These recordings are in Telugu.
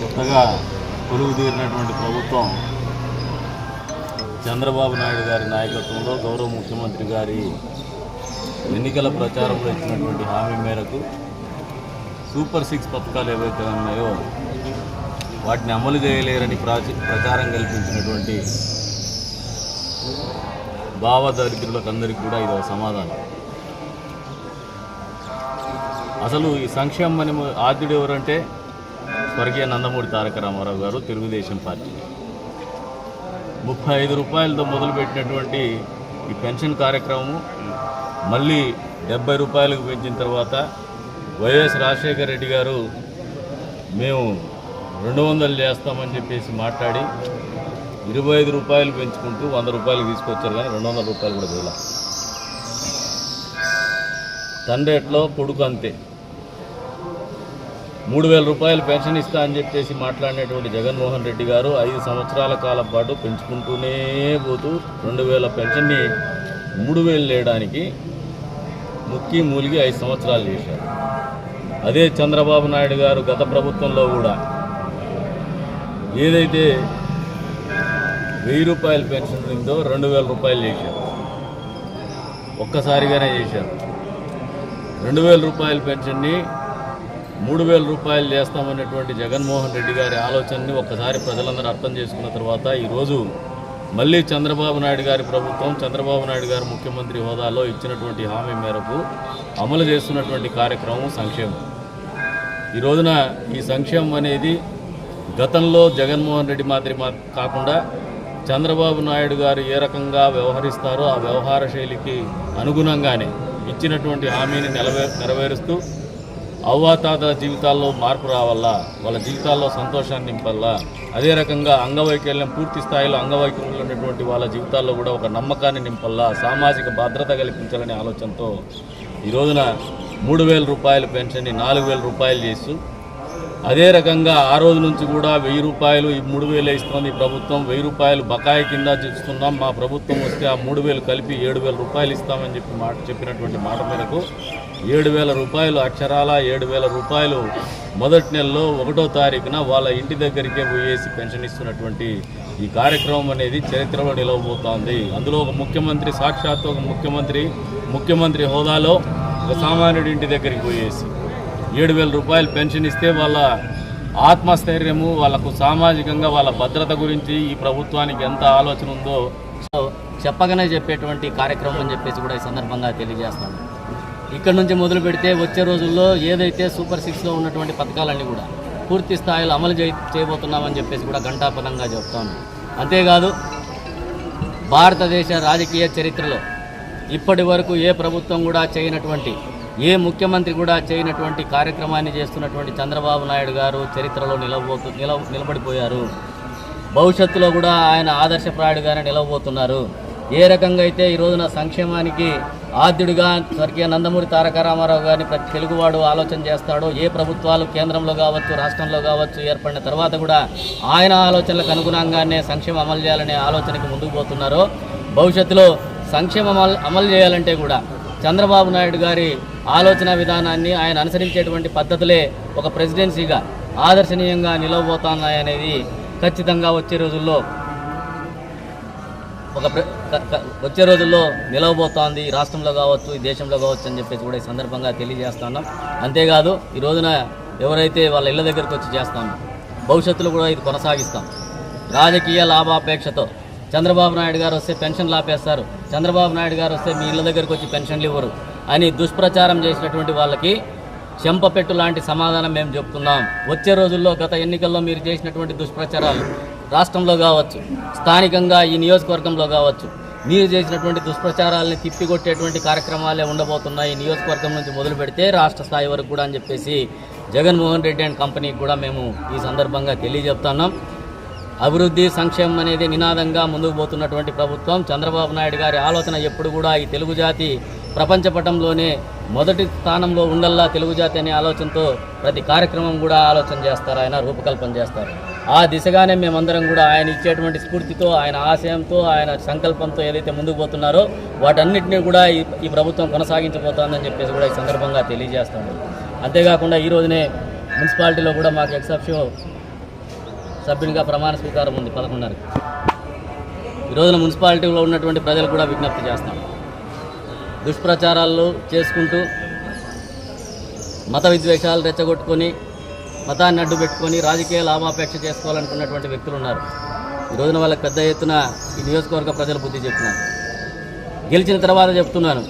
కొత్తగా కొలువు తీరినటువంటి ప్రభుత్వం చంద్రబాబు నాయుడు గారి నాయకత్వంలో గౌరవ ముఖ్యమంత్రి గారి ఎన్నికల ప్రచారంలో ఇచ్చినటువంటి హామీ మేరకు సూపర్ సిక్స్ పథకాలు ఏవైతే ఉన్నాయో వాటిని అమలు చేయలేరని ప్రచారం కల్పించినటువంటి భావ దరిద్రులకు అందరికీ కూడా ఇది ఒక సమాధానం. అసలు ఈ సంక్షేమం అని ఆద్యుడు ఎవరంటే స్వర్గీయ నందమూరి తారక రామారావు గారు తెలుగుదేశం పార్టీ. ముప్పై ఐదు రూపాయలతో మొదలుపెట్టినటువంటి ఈ పెన్షన్ కార్యక్రమము మళ్ళీ డెబ్బై రూపాయలకు పెంచిన తర్వాత వైఎస్ రాజశేఖర రెడ్డి గారు మేము రెండు వందలు చేస్తామని చెప్పేసి మాట్లాడి ఇరవై ఐదు రూపాయలు పెంచుకుంటూ వంద రూపాయలు తీసుకొచ్చారు కానీ రెండు వందల రూపాయలు కూడా చేయాలి తండ్రి ఎట్లో కొడుకు అంతే. మూడు వేల రూపాయలు పెన్షన్ ఇస్తా అని చెప్పేసి మాట్లాడినటువంటి జగన్మోహన్ రెడ్డి గారు ఐదు సంవత్సరాల కాలం పాటు పెంచుకుంటూనే పోతూ రెండు వేల పెన్షన్ని మూడు వేలు లేయడానికి ముక్కి మూలిగి ఐదు సంవత్సరాలు చేశారు. అదే చంద్రబాబు నాయుడు గారు గత ప్రభుత్వంలో కూడా ఏదైతే వెయ్యి రూపాయల పెన్షన్ ఉందో రెండు వేల రూపాయలు చేశారు. ఒక్కసారిగానే చేశారు. రెండు వేల రూపాయల పెన్షన్ని మూడు వేల రూపాయలు చేస్తామనేటువంటి జగన్మోహన్ రెడ్డి గారి ఆలోచనని ఒక్కసారి ప్రజలందరూ అర్థం చేసుకున్న తర్వాత ఈరోజు మళ్ళీ చంద్రబాబు నాయుడు గారి ప్రభుత్వం చంద్రబాబు నాయుడు గారు ముఖ్యమంత్రి హోదాలో ఇచ్చినటువంటి హామీ మేరకు అమలు చేస్తున్నటువంటి కార్యక్రమం సంక్షేమం. ఈ రోజున ఈ సంక్షేమం అనేది గతంలో జగన్మోహన్ రెడ్డి మాదిరి మా కాకుండా చంద్రబాబు నాయుడు గారు ఏ రకంగా వ్యవహరిస్తారో ఆ వ్యవహార శైలికి అనుగుణంగానే ఇచ్చినటువంటి హామీని నెరవే నెరవేరుస్తూ అవ్వాతాతల జీవితాల్లో మార్పు రావాలా వాళ్ళ జీవితాల్లో సంతోషాన్ని నింపాలా అదే రకంగా అంగవైకల్యం పూర్తి స్థాయిలో అంగవైకల్యం ఉన్నటువంటి వాళ్ళ జీవితాల్లో కూడా ఒక నమ్మకాన్ని నింపాలా సామాజిక భద్రత కల్పించాలనే ఆలోచనతో ఈ రోజున మూడు వేల రూపాయల పెన్షన్ని నాలుగు వేల రూపాయలు చేస్తూ అదే రకంగా ఆ రోజు నుంచి కూడా వెయ్యి రూపాయలు ఈ మూడు వేలు ఇస్తుంది ప్రభుత్వం. వెయ్యి రూపాయలు బకాయి కింద చూస్తున్నాం మా ప్రభుత్వం వస్తే ఆ మూడు వేలు కలిపి ఏడు వేల రూపాయలు ఇస్తామని చెప్పి మాట చెప్పినటువంటి మాట మేరకు ఏడు వేల రూపాయలు అక్షరాల ఏడు వేల రూపాయలు మొదటి నెలలో ఒకటో తారీఖున వాళ్ళ ఇంటి దగ్గరికే పోయేసి పెన్షన్ ఇస్తున్నటువంటి ఈ కార్యక్రమం అనేది చరిత్రలో నిలవబోతోంది అందులో ఒక ముఖ్యమంత్రి సాక్షాత్తు ఒక ముఖ్యమంత్రి ముఖ్యమంత్రి హోదాలో ఒక సామాన్యుడి ఇంటి దగ్గరికి పోయేసి ఏడు వేల రూపాయలు పెన్షన్ ఇస్తే వాళ్ళ ఆత్మస్థైర్యము వాళ్ళకు సామాజికంగా వాళ్ళ భద్రత గురించి ఈ ప్రభుత్వానికి ఎంత ఆలోచన ఉందో సో చెప్పగానే చెప్పేటువంటి కార్యక్రమం అని చెప్పేసి కూడా ఈ సందర్భంగా తెలియజేస్తాను. ఇక్కడ నుంచి మొదలు పెడితే వచ్చే రోజుల్లో ఏదైతే సూపర్ సిక్స్లో ఉన్నటువంటి పథకాలన్నీ కూడా పూర్తి స్థాయిలో అమలు చేయబోతున్నామని చెప్పేసి కూడా ఘంటాపథంగా చెప్తాను. అంతేకాదు భారతదేశ రాజకీయ చరిత్రలో ఇప్పటి వరకు ఏ ప్రభుత్వం కూడా చేయనటువంటి ఏ ముఖ్యమంత్రి కూడా చేయనటువంటి కార్యక్రమాన్ని చేస్తున్నటువంటి చంద్రబాబు నాయుడు గారు చరిత్రలో నిలవబోతు నిల నిలబడిపోయారు. భవిష్యత్తులో కూడా ఆయన ఆదర్శప్రాయుడుగానే నిలవబోతున్నారు. ఏ రకంగా అయితే ఈ రోజున సంక్షేమానికి ఆద్యుడిగా స్వర్గీయ నందమూరి తారక రామారావు గారిని ప్రతి తెలుగువాడు ఆలోచన చేస్తాడో ఏ ప్రభుత్వాలు కేంద్రంలో కావచ్చు రాష్ట్రంలో కావచ్చు ఏర్పడిన తర్వాత కూడా ఆయన ఆలోచనలకు అనుగుణంగానే సంక్షేమం అమలు చేయాలనే ఆలోచనకి ముందుకు పోతున్నారో భవిష్యత్తులో సంక్షేమం అమలు చేయాలంటే కూడా చంద్రబాబు నాయుడు గారి ఆలోచన విధానాన్ని ఆయన అనుసరించేటువంటి పద్ధతులే ఒక ప్రెసిడెన్సీగా ఆదర్శనీయంగా నిలవబోతున్నాయనేది ఖచ్చితంగా వచ్చే రోజుల్లో ఒక ప్ర- వచ్చే రోజుల్లో నిలవబోతోంది రాష్ట్రంలో కావచ్చు ఈ దేశంలో కావచ్చు అని చెప్పేసి కూడా ఈ సందర్భంగా తెలియజేస్తున్నాం. అంతేకాదు ఈ రోజున ఎవరైతే వాళ్ళ ఇళ్ళ దగ్గరికి వచ్చి చేస్తామో భవిష్యత్తులో కూడా ఇది కొనసాగిస్తాం. రాజకీయ లాభాపేక్షతో చంద్రబాబు నాయుడు గారు వస్తే పెన్షన్లు ఆపేస్తారు చంద్రబాబు నాయుడు గారు వస్తే మీ ఇళ్ళ దగ్గరికి వచ్చి పెన్షన్లు ఇవ్వరు. అని దుష్ప్రచారం చేసినటువంటి వాళ్ళకి చెంపపెట్టు లాంటి సమాధానం మేము చెప్తున్నాం. వచ్చే రోజుల్లో గత ఎన్నికల్లో మీరు చేసినటువంటి దుష్ప్రచారాలు రాష్ట్రంలో కావచ్చు స్థానికంగా ఈ నియోజకవర్గంలో కావచ్చు మీరు చేసినటువంటి దుష్ప్రచారాలని తిప్పికొట్టేటువంటి కార్యక్రమాలే ఉండబోతున్నాయి నియోజకవర్గం నుంచి మొదలు పెడితే రాష్ట్ర స్థాయి వరకు కూడా అని చెప్పేసి జగన్మోహన్ రెడ్డి అండ్ కంపెనీకి కూడా మేము ఈ సందర్భంగా తెలియజెప్తున్నాం. అభివృద్ధి సంక్షేమం అనేది నినాదంగా ముందుకు పోతున్నటువంటి ప్రభుత్వం. చంద్రబాబు నాయుడు గారి ఆలోచన ఎప్పుడు కూడా ఈ తెలుగు జాతి ప్రపంచ పటంలోనే మొదటి స్థానంలో ఉండల్లా తెలుగు జాతి అనే ఆలోచనతో ప్రతి కార్యక్రమం కూడా ఆలోచన చేస్తారు ఆయన రూపకల్పన చేస్తారు. ఆ దిశగానే మేమందరం కూడా ఆయన ఇచ్చేటువంటి స్ఫూర్తితో ఆయన ఆశయంతో ఆయన సంకల్పంతో ఏదైతే ముందుకు పోతున్నారో వాటన్నిటిని కూడా ఈ ఈ ప్రభుత్వం కొనసాగించబోతోందని చెప్పేసి కూడా ఈ సందర్భంగా తెలియజేస్తాము. అంతేకాకుండా ఈ రోజునే మున్సిపాలిటీలో కూడా మాకు ఎక్సెప్షో సభ్యునిగా ప్రమాణ స్వీకారం ఉంది పదకొండున్నరకి. ఈ రోజున మున్సిపాలిటీలో ఉన్నటువంటి ప్రజలు కూడా విజ్ఞప్తి చేస్తాం దుష్ప్రచారాలు చేసుకుంటూ మత విద్వేషాలు రెచ్చగొట్టుకొని మతాన్ని అడ్డు పెట్టుకొని రాజకీయ లాభాపేక్ష చేసుకోవాలనుకున్నటువంటి వ్యక్తులు ఉన్నారు. ఈ రోజున వాళ్ళకి పెద్ద ఎత్తున ఈ నియోజకవర్గ ప్రజలు బుద్ధి చెప్తున్నాను. గెలిచిన తర్వాత చెప్తున్నాను.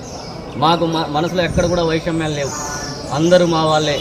మాకు మనసులో ఎక్కడ కూడా వైషమ్యాలు లేవు. అందరూ మా వాళ్ళే.